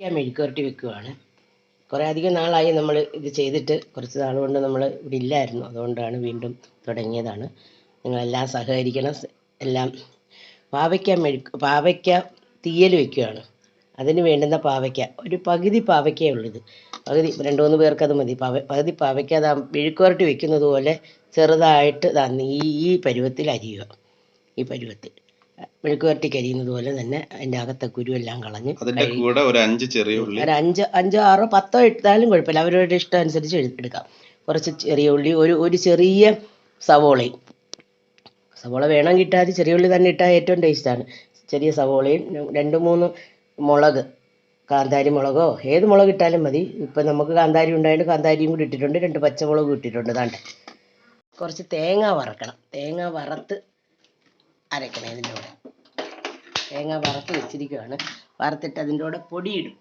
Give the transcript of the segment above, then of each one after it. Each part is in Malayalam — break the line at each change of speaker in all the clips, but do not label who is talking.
ഞാൻ മെഴുക്കുവരട്ടി വെക്കുവാണ്. കുറേ അധികം നാളായി നമ്മൾ ഇത് ചെയ്തിട്ട് കുറച്ച് നാൾ കൊണ്ട് നമ്മൾ ഇവിടെ ഇല്ലായിരുന്നു. അതുകൊണ്ടാണ് വീണ്ടും തുടങ്ങിയതാണ്. നിങ്ങളെല്ലാം സഹകരിക്കണം. എല്ലാം പാവയ്ക്ക മെഴുക്ക് പാവയ്ക്ക തീയൽ വെക്കുകയാണ് അതിന് വേണ്ടുന്ന പാവയ്ക്ക. ഒരു പകുതി പാവയ്ക്കേ ഉള്ളത്. പകുതി രണ്ട് മൂന്ന് പേർക്ക് അത് മതി. പാവ പകുതി പാവയ്ക്ക അതാ മെഴുക്കുവരട്ടി വെക്കുന്നത് പോലെ ചെറുതായിട്ട് ഈ ഈ പരുവത്തിൽ അരിയുക. ഈ പരുവത്തിൽ. മെഴുക്കുവരട്ടിക്ക് കരിയുന്നത് പോലെ തന്നെ അതിന്റെ അകത്തെ കുരുവെല്ലാം കളഞ്ഞ്
അതിന്റെ കൂടെ ഒരു അഞ്ച് ചെറിയ ഉള്ളി.
ഒരു അഞ്ച് അഞ്ചോ ആറോ പത്തോ ഇട്ടാലും കുഴപ്പമില്ല. അവരവരുടെ ഇഷ്ടം അനുസരിച്ച് എടു- എടുക്കാം. കുറച്ച് ചെറിയ ഉള്ളി ഒരു ഒരു ചെറിയ സവോളയും. സവോള വേണം കിട്ടാതെ ചെറിയ ഉള്ളി തന്നെ ഇട്ടാൽ ഏറ്റവും ടേസ്റ്റാണ് ചെറിയ സവോളയും രണ്ട് മൂന്ന് മുളക് കാന്താരി മുളകോ ഏത് മുളക് ഇട്ടാലും മതി. ഇപ്പം നമുക്ക് കാന്താരി ഉണ്ടായിട്ട് കാന്താരിയും കൂടി ഇട്ടിട്ടുണ്ട്. രണ്ട് പച്ചമുളകും ഇട്ടിട്ടുണ്ട്. താണ്ടെ കുറച്ച് തേങ്ങ വറക്കണം. തേങ്ങ വറുത്ത് അരക്കണം ഇതിന്റെ കൂടെ. തേങ്ങ വറുത്ത് വെച്ചിരിക്കുകയാണ് വറുത്തിട്ട് അതിന്റെ കൂടെ പൊടിയിടും.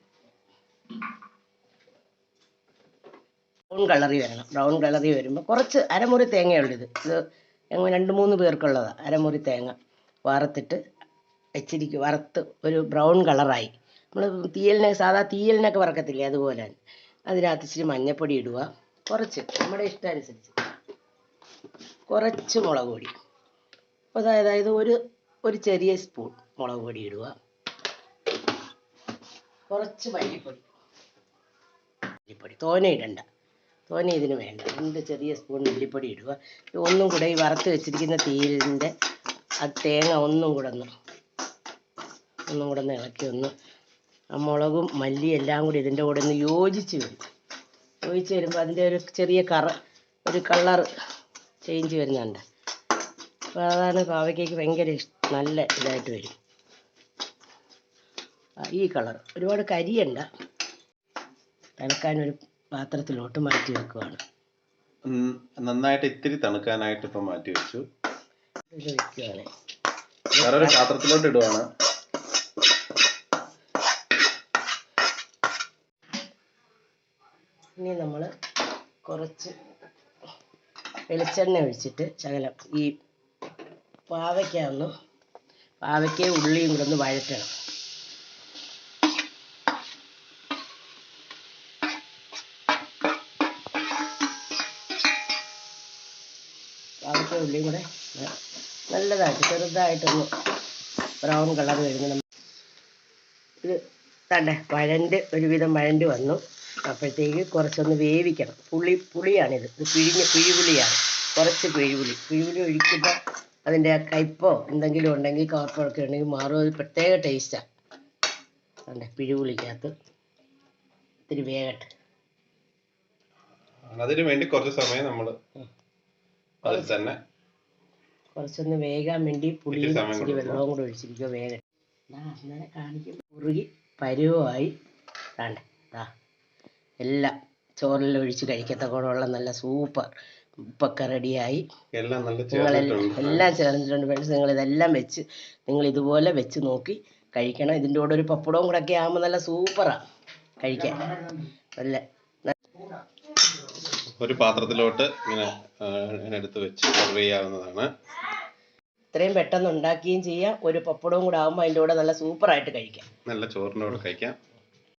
ബ്രൗൺ കളറി വരണം. ബ്രൗൺ കളറി വരുമ്പോൾ കുറച്ച് അരമുറി തേങ്ങയുള്ളൂ ഇത്. ഇത് ഞങ്ങൾ രണ്ട് മൂന്ന് പേർക്കുള്ളതാണ് അരമുറി തേങ്ങ വറുത്തിട്ട് വെച്ചിരിക്കും വറുത്ത് ഒരു ബ്രൗൺ കളറായി നമ്മൾ തീയലിനെ സാധാ തീയലിനൊക്കെ വറക്കത്തില്ലേ അതുപോലെ തന്നെ. അതിനകത്ത് ഇച്ചിരി മഞ്ഞപ്പൊടി ഇടുക കുറച്ച് നമ്മുടെ ഇഷ്ടം അനുസരിച്ച് കുറച്ച് മുളക് പൊടി. അതായത് ഒരു ഒരു ചെറിയ സ്പൂൺ മുളക് പൊടി ഇടുക. കുറച്ച് മല്ലിപ്പൊടി. മല്ലിപ്പൊടി. തോനെ ഇടണ്ട. തോനെ ഇതിന് വേണ്ട. രണ്ട് ചെറിയ സ്പൂൺ മല്ലിപ്പൊടി ഇടുക. ഒന്നും കൂടെ ഈ വറുത്ത് വെച്ചിരിക്കുന്ന തീരിന്റെ ആ തേങ്ങ ഒന്നും കൂടെ ഒന്ന് ഒന്നും കൂടെ ഒന്ന് ഇളക്കി ഒന്ന് ആ മുളകും മല്ലിയും എല്ലാം കൂടി ഇതിന്റെ കൂടെ ഒന്ന് യോജിച്ച് വരും. യോജിച്ച് വരുമ്പോൾ അതിന്റെ ഒരു ചെറിയ കറ ഒരു കളർ ചേഞ്ച് വരുന്നുണ്ട്. അപ്പോൾ പാവയ്ക്കേക്ക് ഭയങ്കര ഇഷ്ടം നല്ല ഇതായിട്ട് വരും. ഈ കളർ. ഒരുപാട് കരിയണ്ട. തണുക്കാൻ ഒരു പാത്രത്തിലോട്ട് മാറ്റി വെക്കുവാണ്.
നന്നായിട്ട് ഇത്തിരി തണുക്കാനായിട്ട് ഇപ്പൊ മാറ്റി വെച്ചു.
ഇത് വെക്കുകയാണ്
വേറൊരു പാത്രത്തിലോട്ട് ഇടുവാണ്.
ഇനി നമ്മൾ കുറച്ച് വെളിച്ചെണ്ണ ഒഴിച്ചിട്ട് ശകലം ഈ പാവയ്ക്ക ഒന്ന് പാവയ്ക്കയും ഉള്ളിയും കൂടെ ഒന്ന് വഴറ്റണം. പാവയ്ക്ക ഉള്ളിയും കൂടെ നല്ലതായിട്ട് ചെറുതായിട്ടൊന്ന് ബ്രൗൺ കളർ വരുന്ന ഇത് തണ്ടേ വഴണ്ട് ഒരുവിധം വഴണ്ട് വന്നു. അപ്പോഴത്തേക്ക് കുറച്ചൊന്ന് വേവിക്കണം. പുളി പുളിയാണിത്. ഇത് പിഴിഞ്ഞ് പിഴിപുളിയാണ്. കുറച്ച് പിഴിപുളി. പിഴിപുളി ഒഴിക്കുമ്പോൾ അതിന്റെ കയ്പോ എന്തെങ്കിലും ഉണ്ടെങ്കിൽ കവർപ്പൊക്കെ ഉണ്ടെങ്കിൽ മാറും. ഒരു പ്രത്യേക ടേസ്റ്റാണ് തണ്ടേ പിഴിപുളിക്കകത്ത് ഇത്തിരി വേകട്ടെ
അതിനു വേണ്ടി കുറച്ച് സമയം നമ്മൾ അതിൽ തന്നെ
കുറച്ചൊന്ന് വേഗാൻ വേണ്ടി പുളിയും ഇച്ചിരി. വെള്ളവും കൂടെ ഒഴിച്ചിരിക്കുക വേഗം. അങ്ങനെ കാണിക്കും. കുറുകി പരുവമായി. ഇതാ എല്ലാം ചോറിൽ ഒഴിച്ച് കഴിക്കത്തക്കോടുള്ള നല്ല സൂപ്പർ. ഉപ്പൊക്കെ റെഡിയായി
എല്ലാം നല്ല
എല്ലാം ചേർന്നിട്ടുണ്ട് ഫ്രണ്ട്സ് നിങ്ങൾ ഇതെല്ലാം വെച്ച് നിങ്ങൾ ഇതുപോലെ വെച്ച് നോക്കി കഴിക്കണം. ഇതിന്റെ കൂടെ ഒരു പപ്പടവും കൂടെ ഒക്കെ ആകുമ്പോൾ നല്ല സൂപ്പറാണ് കഴിക്കാൻ. നല്ല
ഒരു പാത്രത്തിലോട്ട് ഇങ്ങനെ എടുത്ത് വെച്ച് സെർവ് ചെയ്യാവുന്നതാണ്.
ഇത്രയും പെട്ടെന്ന് ഉണ്ടാക്കുകയും ചെയ്യാം. ഒരു പപ്പടവും കൂടെ ആകുമ്പോൾ അതിന്റെ കൂടെ നല്ല സൂപ്പറായിട്ട് കഴിക്കാം.
നല്ല ചോറിന്റെ കൂടെ കഴിക്കാം.